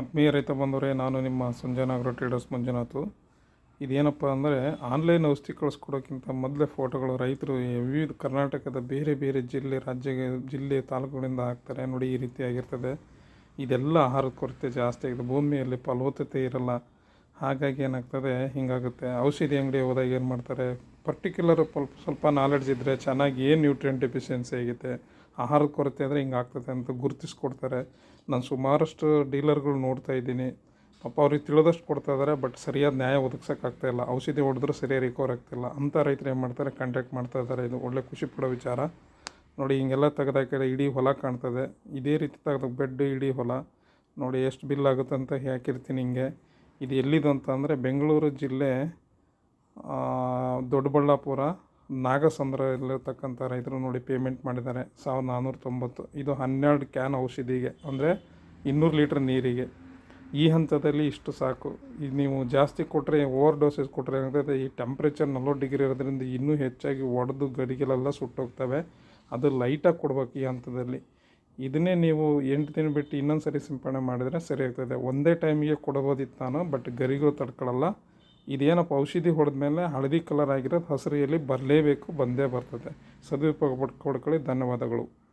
ಆತ್ಮೀಯ ರೈತ ಬಂದವರೇ ನಾನು ನಿಮ್ಮ ಸಂಜನಾಗ್ರೋ ಟ್ರೇಡರ್ಸ್ ಮಂಜುನಾಥು. ಇದೇನಪ್ಪ ಅಂದರೆ ಆನ್ಲೈನ್ ಔಷಧಿ ಕಳಿಸ್ಕೊಡೋಕ್ಕಿಂತ ಮೊದಲೇ ಫೋಟೋಗಳು ರೈತರು ವಿವಿಧ ಕರ್ನಾಟಕದ ಬೇರೆ ಬೇರೆ ಜಿಲ್ಲೆ ರಾಜ್ಯ ಜಿಲ್ಲೆ ತಾಲೂಕುಗಳಿಂದ ಹಾಕ್ತಾರೆ. ನೋಡಿ ಈ ರೀತಿಯಾಗಿರ್ತದೆ ಇದೆಲ್ಲ ಆಹಾರದ ಕೊರತೆ ಜಾಸ್ತಿ ಆಗಿದೆ. ಭೂಮಿಯಲ್ಲಿ ಫಲವತ್ತತೆ ಇರಲ್ಲ. ಹಾಗಾಗಿ ಏನಾಗ್ತದೆ? ಹಿಂಗಾಗುತ್ತೆ. ಔಷಧಿ ಅಂಗಡಿ ಹೋದಾಗ ಏನು ಮಾಡ್ತಾರೆ? ಪರ್ಟಿಕ್ಯುಲರ್ ಸ್ವಲ್ಪ ಸ್ವಲ್ಪ ನಾಲೆಡ್ಜ್ ಇದ್ದರೆ ಚೆನ್ನಾಗಿ ಏನು ನ್ಯೂಟ್ರಿಯೆಂಟ್ ಡೆಫಿಷಿಯನ್ಸಿ ಆಗಿದೆ? ಆಹಾರದ ಕೊರತೆ ಆದರೆ ಹಿಂಗಾಗ್ತದೆ ಅಂತ ಗುರುತಿಸ್ಕೊಡ್ತಾರೆ. ನಾನು ಸುಮಾರಷ್ಟು ಡೀಲರ್ಗಳು ನೋಡ್ತಾ ಇದ್ದೀನಿ. ಪಾಪ ಅವ್ರಿಗೆ ತಿಳಿದಷ್ಟು ಕೊಡ್ತಾ ಇದ್ದಾರೆ ಬಟ್ ಸರಿಯಾದ ನ್ಯಾಯ ಒದಗಿಸೋಕ್ಕಾಗ್ತಾ ಇಲ್ಲ. ಔಷಧಿ ಹೊಡೆದ್ರೆ ಸರಿಯಾಗಿ ರಿಕವರ್ ಆಗ್ತಿಲ್ಲ ಅಂಥ ರೈತರು ಏನು ಮಾಡ್ತಾರೆ? ಕಾಂಟ್ಯಾಕ್ಟ್ ಮಾಡ್ತಾ ಇದ್ದಾರೆ ಇದು ಒಳ್ಳೆ ಖುಷಿ ಪಡೋ ವಿಚಾರ. ನೋಡಿ, ಹಿಂಗೆಲ್ಲ ತೆಗೆದಾಕಿದ್ರೆ ಇಡೀ ಹೊಲ ಕಾಣ್ತದೆ. ಇದೇ ರೀತಿ ತೆಗೆದ ಬೆಡ್ ಇಡೀ ಹೊಲ. ನೋಡಿ, ಎಷ್ಟು ಬಿಲ್ ಆಗುತ್ತೆ ಅಂತ ಹಾಕಿರ್ತೀನಿ ಹಿಂಗೆ. ಇದು ಎಲ್ಲಿದು ಅಂತ ಅಂದರೆ ಬೆಂಗಳೂರು ಜಿಲ್ಲೆ ದೊಡ್ಡಬಳ್ಳಾಪುರ ನಾಗಸಂದ್ರದಲ್ಲಿರ್ತಕ್ಕಂಥ ರೈತರು ನೋಡಿ ಪೇಮೆಂಟ್ ಮಾಡಿದ್ದಾರೆ. ಸಾವಿರದ ನಾನ್ನೂರ ತೊಂಬತ್ತು. ಇದು ಹನ್ನೆರಡು ಕ್ಯಾನ್ ಔಷಧಿಗೆ, ಅಂದರೆ ಇನ್ನೂರು ಲೀಟ್ರ್ ನೀರಿಗೆ. ಈ ಹಂತದಲ್ಲಿ ಇಷ್ಟು ಸಾಕು. ಈಗ ನೀವು ಜಾಸ್ತಿ ಕೊಟ್ಟರೆ ಓವರ್ ಡೋಸೇಜ್ ಕೊಟ್ಟರೆ ಏನಾಗ್ತದೆ ಈ ಟೆಂಪ್ರೇಚರ್ ನಲ್ವತ್ತು ಡಿಗ್ರಿ ಇರೋದ್ರಿಂದ ಇನ್ನೂ ಹೆಚ್ಚಾಗಿ ಒಡೆದು ಗಡಿಗೆಲೆಲ್ಲ ಸುಟ್ಟೋಗ್ತವೆ. ಅದು ಲೈಟಾಗಿ ಕೊಡ್ಬೇಕು ಈ ಹಂತದಲ್ಲಿ. ಇದನ್ನೇ ನೀವು ಎಂಟು ದಿನ ಬಿಟ್ಟು ಇನ್ನೊಂದು ಸರಿ ಸಿಂಪಡಣೆ ಮಾಡಿದರೆ ಸರಿ ಆಗ್ತದೆ. ಒಂದೇ ಟೈಮಿಗೆ ಕೊಡ್ಬೋದಿತ್ತು ನಾನು ಬಟ್ ಗರಿಗಳು ತಡ್ಕೊಳ್ಳಲ್ಲ ಇದೇನಪ್ಪ ಔಷಧಿ ಹೊಡೆದ್ಮೇಲೆ ಹಳದಿ ಕಲರ್ ಆಗಿರೋದು ಹಸಿರು ಬರಲೇಬೇಕು ಬಂದೇ ಬರ್ತದೆ. ಸದುಪಯೋಗ ಪಡ್ಕೊಳ್ಕೊಳ್ಳಿ ಧನ್ಯವಾದಗಳು.